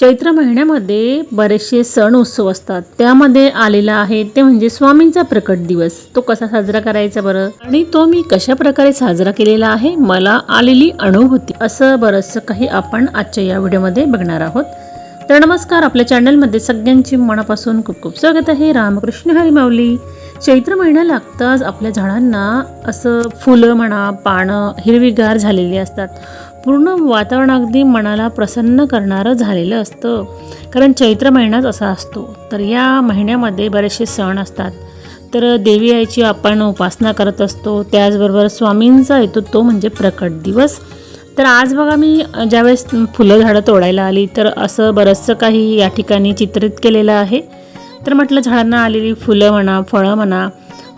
चैत्र महिन्यामध्ये बरेचसे सण उत्सव असतात. त्यामध्ये आलेला आहे ते म्हणजे स्वामींचा प्रकट दिवस. तो कसा साजरा करायचा बरं? आणि तो मी कशा प्रकारे साजरा केलेला आहे? मला आलेली अनुभूती. असं बरंचसं काही आपण आजच्या या व्हिडिओमध्ये बघणार आहोत. तर नमस्कार आपल्या चॅनलमध्ये सगळ्यांची मनापासून खूप खूप स्वागत आहे. रामकृष्ण हरी माऊली. चैत्र महिना लागताच आपल्या झाडांना असं फुलं म्हणा पानं हिरवीगार झालेली असतात. पूर्ण वातावरण अगदी मनाला प्रसन्न करणारं झालेलं असतं. कारण चैत्र महिनाच असा असतो. तर या महिन्यामध्ये बरेचसे सण असतात. तर देवी आईची आपण उपासना करत असतो. त्याचबरोबर स्वामींचा येतो तो म्हणजे प्रकट दिवस. तर आज बघा मी ज्यावेळेस फुलं झाडं तोडायला आली तर असं बरंचसं काही या ठिकाणी चित्रित केलेलं आहे. तर म्हटलं झाडांना आलेली फुलं म्हणा फळं म्हणा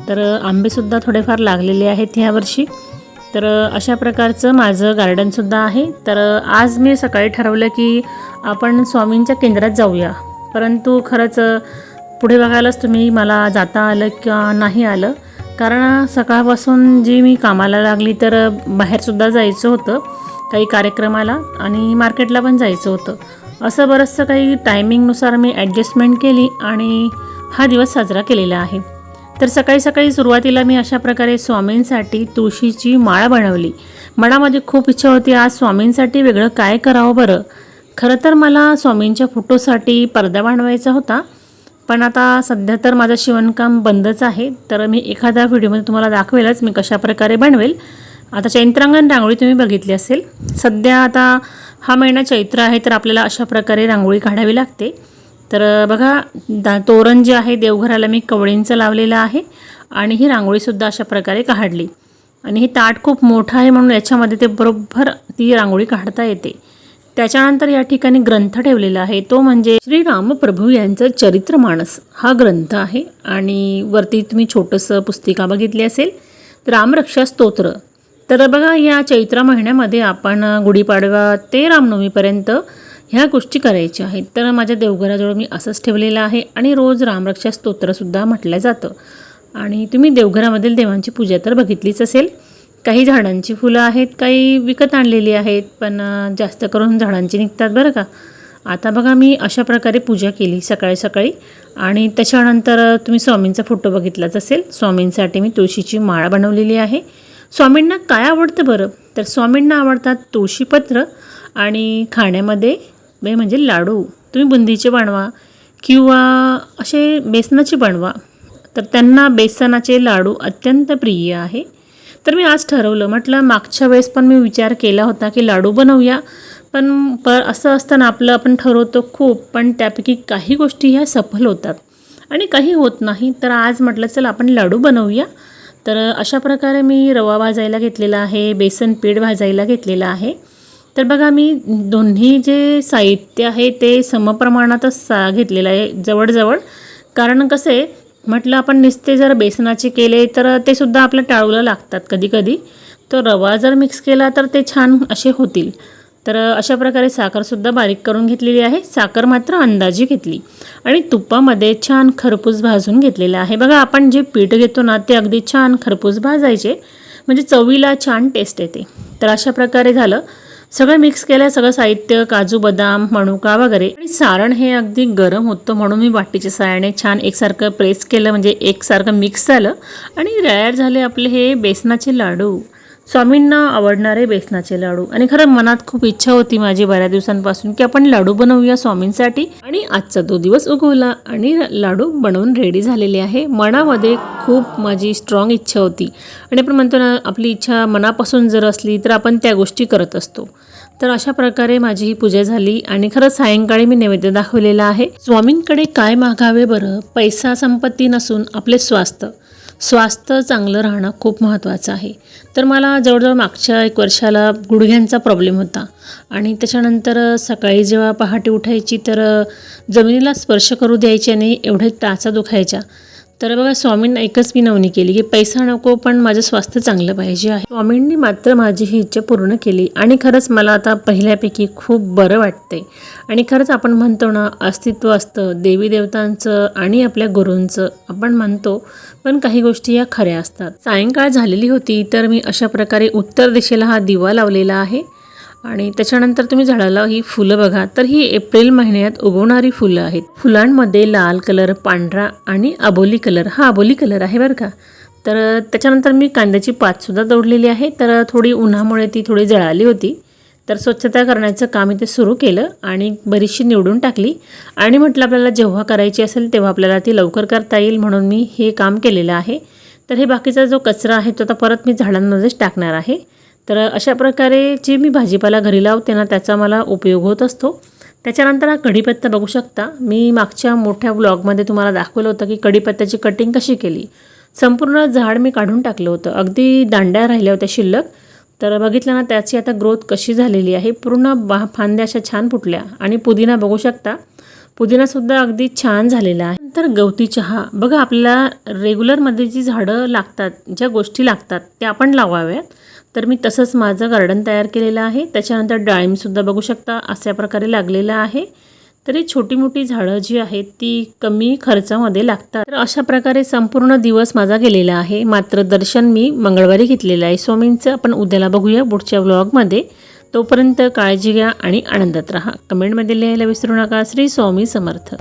तर आंबेसुद्धा थोडेफार लागलेले आहेत ह्यावर्षी तर अशा प्रकारचं माझं गार्डनसुद्धा आहे. तर आज मी सकाळी ठरवलं की आपण स्वामींच्या केंद्रात जाऊया. परंतु खरंच पुढे बघायलाच तुम्ही मला जाता आलं किंवा नाही आलं. कारण सकाळपासून जी मी कामाला लागली तर बाहेरसुद्धा जायचं होतं काही कार्यक्रमाला आणि मार्केटला पण जायचं होतं. असं बरंचसं काही टायमिंगनुसार मी ॲडजस्टमेंट केली आणि हा दिवस साजरा केलेला आहे. तर सकाळी सकाळी सुरुवातीला मी अशा प्रकारे स्वामींसाठी तुळशीची माळ बनवली. मनामध्ये खूप इच्छा होती आज स्वामींसाठी वेगळं काय करावं बरं? खरं तर मला स्वामींच्या फोटोसाठी पडदा बनवायचा होता पण आता सध्या तर माझं शिवणकाम बंदच आहे. तर मी एखाद्या व्हिडिओमध्ये तुम्हाला दाखवेलच मी कशा प्रकारे बनवेल. आता चैत्रांगण रांगोळी तुम्ही बघितली असेल. सध्या आता हा महिना चैत्र आहे तर आपल्याला अशा प्रकारे रांगोळी काढावी लागते. तर बघा दा तोरण जे आहे देवघराला मी कवळींचं लावलेलं आहे आणि ही रांगोळीसुद्धा अशा प्रकारे काढली. आणि हे ताट खूप मोठं आहे म्हणून याच्यामध्ये ते बरोबर ती रांगोळी काढता येते. त्याच्यानंतर या ठिकाणी ग्रंथ ठेवलेला आहे. तो म्हणजे श्री रामप्रभू यांचं चरित्र माणस हा ग्रंथ आहे. आणि वरती तुम्ही छोटंसं पुस्तिका बघितली असेल. रामरक्षा स्तोत्र. तर बघा या चैत्र महिन्यामध्ये आपण गुढीपाडवा ते रामनवमीपर्यंत ह्या गोष्टी करायच्या आहेत. तर माझ्या देवघराजवळ मी असंच ठेवलेलं आहे आणि रोज रामरक्षा स्तोत्रसुद्धा म्हटलं जातं. आणि तुम्ही देवघरामधील देवांची पूजा तर बघितलीच असेल. काही झाडांची फुलं आहेत काही विकत आणलेली आहेत पण जास्त करून झाडांची निघतात बरं का. आता बघा मी अशा प्रकारे पूजा केली सकाळी सकाळी. आणि त्याच्यानंतर तुम्ही स्वामींचा फोटो बघितलाच असेल. स्वामींसाठी मी तुळशीची माळ बनवलेली आहे. स्वामींना काय आवडतं बरं? तर स्वामींना आवडतात तुळशीपत्र आणि खाण्यामध्ये बे म्हणजे लाडू. तुम्ही बुंदीचे बनवा किंवा असे बेसनाचे बनवा. तर त्यांना बेसनाचे लाडू अत्यंत प्रिय आहे. तर मी आज ठरवलं म्हटलं मागच्या वेळेस पण मी विचार केला होता की लाडू बनवूया. पण प असं असताना आपलं आपण ठरवतो खूप पण त्यापैकी काही गोष्टी ह्या सफल होतात आणि काही होत नाही. तर आज म्हटलं चल आपण लाडू बनवूया. तर अशा प्रकारे मी रवा भाजायला घेतलेला आहे बेसन पीठ भाजायला घेतलेलं आहे. तर बघा मी दोन्ही जे साहित्य आहे ते समप्रमाणातच सा घेतलेलं आहे जवळजवळ. कारण कसं आहे म्हटलं आपण नुसते जर बेसनाचे केले तर ते सुद्धा आपल्या टाळूला लागतात कधी कधी तर रवा जर मिक्स केला तर ते छान असे होतील. तर अशा प्रकारे साखरसुद्धा बारीक करून घेतलेली आहे. साखर मात्र अंदाजी घेतली. आणि तुपामध्ये छान खरपूस भाजून घेतलेलं आहे. बघा आपण जे पीठ घेतो ना ते अगदी छान खरपूस भाजायचे. म्हणजे चवीला छान टेस्ट येते. तर अशा प्रकारे झालं. सगळं मिक्स केलं सगळं साहित्य काजू बदाम मणुका वगैरे. आणि सारण हे अगदी गरम होतं म्हणून मी वाटीच्या सायाने छान एकसारखं प्रेस केलं म्हणजे एकसारखं मिक्स झालं. आणि तयार झाले आपले हे बेसनाचे लाडू. स्वामींना आवडणारे बेसनाचे लाडू. आणि खरं मनात खूप इच्छा होती माझी बऱ्याच दिवसांपासून की आपण लाडू बनवूया स्वामींसाठी. आणि आजचा तो दिवस उगवला आणि लाडू बनवून रेडी झालेले आहे. मनामध्ये खूप माझी स्ट्रॉंग इच्छा होती. आणि आपण म्हणतो ना आपली इच्छा मनापासून जर असली तर आपण त्या गोष्टी करत असतो. तर अशा प्रकारे माझी ही पूजा झाली आणि खरंच सायंकाळी मी नैवेद्य दाखवलेला आहे. स्वामींकडे काय मागावे बरं? पैसा संपत्ती नसून आपले स्वास्थ्य. स्वास्थ्य चांगलं राहणं खूप महत्त्वाचं आहे. तर मला जवळजवळ मागच्या एक वर्षाला गुडघ्यांचा प्रॉब्लेम होता. आणि त्याच्यानंतर सकाळी जेव्हा पहाटे उठायची तर जमिनीला स्पर्श करू द्यायचे आणि एवढे टाचा दुखायच्या. तर बघा स्वामींना एकच विनवणी केली की पैसा नको पण माझं स्वास्थ्य चांगलं पाहिजे आहे. स्वामींनी मात्र माझी ही इच्छा पूर्ण केली आणि खरंच मला आता पहिल्यापैकी खूप बरं वाटतंय. आणि खरंच आपण म्हणतो ना अस्तित्व असतं देवी देवतांचं आणि आपल्या गुरूंचं आपण म्हणतो पण काही गोष्टी या खऱ्या असतात. सायंकाळ झालेली होती तर मी अशा प्रकारे उत्तर दिशेला हा दिवा लावलेला आहे. आणि त्याच्यानंतर तुम्ही झाडाला ही फुलं बघा तर ही एप्रिल महिन्यात उगवणारी फुलं आहेत. फुलांमध्ये लाल कलर पांढरा आणि अबोली कलर. हा अबोली कलर आहे बरं का. तर त्याच्यानंतर मी कांद्याची पातसुद्धा तोडलेली आहे. तर थोडी उन्हामुळे ती थोडी जळाली होती. तर स्वच्छता करण्याचं काम इथे सुरू केलं आणि बरीचशी निवडून टाकली. आणि म्हटलं आपल्याला जेव्हा करायची असेल तेव्हा आपल्याला ती लवकर करता येईल म्हणून मी हे काम केलेलं आहे. तर हे बाकीचा जो कचरा आहे तो आता परत मी झाडांमध्येच टाकणार आहे. तर अशा प्रकारे जे मी भाजीपाला घरी लावते ना त्याचा मला उपयोग होत असतो. त्याच्यानंतर हा कढीपत्ता बघू शकता. मी मागच्या मोठ्या व्लॉगमध्ये तुम्हाला दाखवलं होतं की कढीपत्त्याची कटिंग कशी केली. संपूर्ण झाड मी काढून टाकलं होतं. अगदी दांड्या राहिल्या होत्या शिल्लक. तर बघितलं ना त्याची आता ग्रोथ कशी झालेली आहे. पूर्ण बा फांद्या अशा छान फुटल्या. आणि पुदिना बघू शकता. पुदिनासुद्धा अगदी छान झालेला आहे. नंतर गवती चहा. बघा आपल्याला रेग्युलरमध्ये जी झाडं लागतात ज्या गोष्टी लागतात त्या आपण लावाव्यात. तर मी तसंच माझं गार्डन तयार केलेलं आहे. त्याच्यानंतर डाळिंबसुद्धा बघू शकता अशा प्रकारे लागलेलं आहे. तरी छोटी मोठी झाडं जी आहेत ती कमी खर्चामध्ये लागतात. तर अशा प्रकारे संपूर्ण दिवस माझा गेलेला आहे. मात्र दर्शन मी मंगळवारी घेतलेलं आहे. स्वामींचं आपण उद्याला बघूया पुढच्या व्लॉगमध्ये तोपर्यंत काळजी घ्या आणि आनंदात राहा. कमेंटमध्ये लिहायला विसरू नका. श्री स्वामी समर्थ.